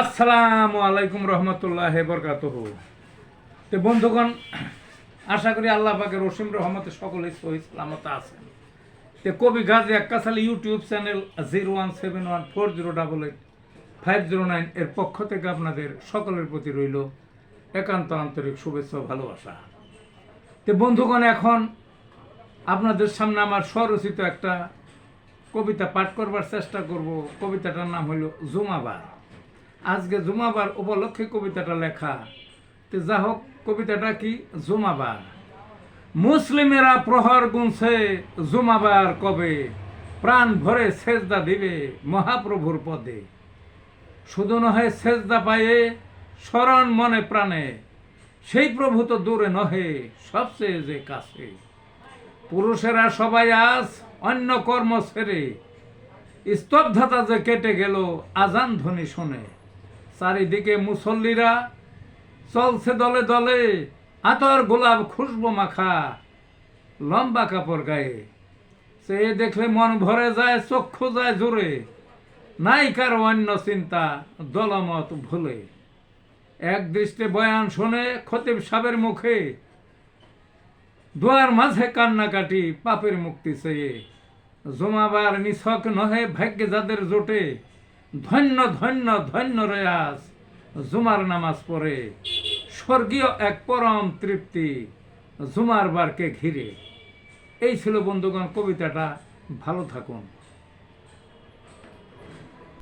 আসসালামু আলাইকুম রহমতুল্লাহ বরকাত তো বন্ধুগণ, আশা করি আল্লাহ পাকের রসিম রহমতে সকলে সহি সালামত আছেন। তো কবি Gazi আক্কাসাল YouTube channel zero one seven one four zero double eight, five zero nine এর পক্ষ থেকে আপনাদের সকলের প্রতি রইল একান্ত আন্তরিক শুভেচ্ছা ভালোবাসা। তো বন্ধুগণ, এখন আপনাদের সামনে আমার স্বরচিত একটা কবিতা পাঠ করবার চেষ্টা করব। কবিতাটার নাম হলো জুমাবার। আজকে জুমাবার উপলক্ষে কবিতাটা লেখা। তো যা হোক, কবিতাটা কি? জুমাবার। মুসলিমেরা প্রহর গুনছে, জুমাবার কবে? প্রাণ ভরে সেজদা দিবে মহাপ্রভুর পদে। শুধু নহে সেজদা পায়ে, স্মরণ মনে প্রাণে। সেই প্রভু তো দূরে নহে, সবচেয়ে যে কাছে। পুরুষেরা সবাই আজ অন্য কর্ম ছেড়ে, স্তব্ধতা যে কেটে গেল, আজান ধ্বনি শুনে। চারিদিকে মুসল্লিরা চলছে দলে দলে আতর গোলাপ খুশবো মাখা, লম্বা কাপড় গায়ে। সে দেখলে মন ভরে যায়, চক্ষু যায় জোরে নাই কারও অন্য চিন্তা দলমত ভুলে। এক দৃষ্টে বয়ান শুনে খতিব সাবের মুখে। দুয়ার মাঝে কান্নাকাটি পাপের মুক্তি চেয়ে। জমাবার নিছক নহে ভাগ্যে যাদের জোটে। ধন্য ধন্য ধন্য রয়াস। জুমার নামাজ পড়ে। স্বর্গীয় এক পরম তৃপ্তি জুমার বারকে ঘিরে। এই ছিল বন্ধুগণ, কবিতাটা। ভালো থাকুন।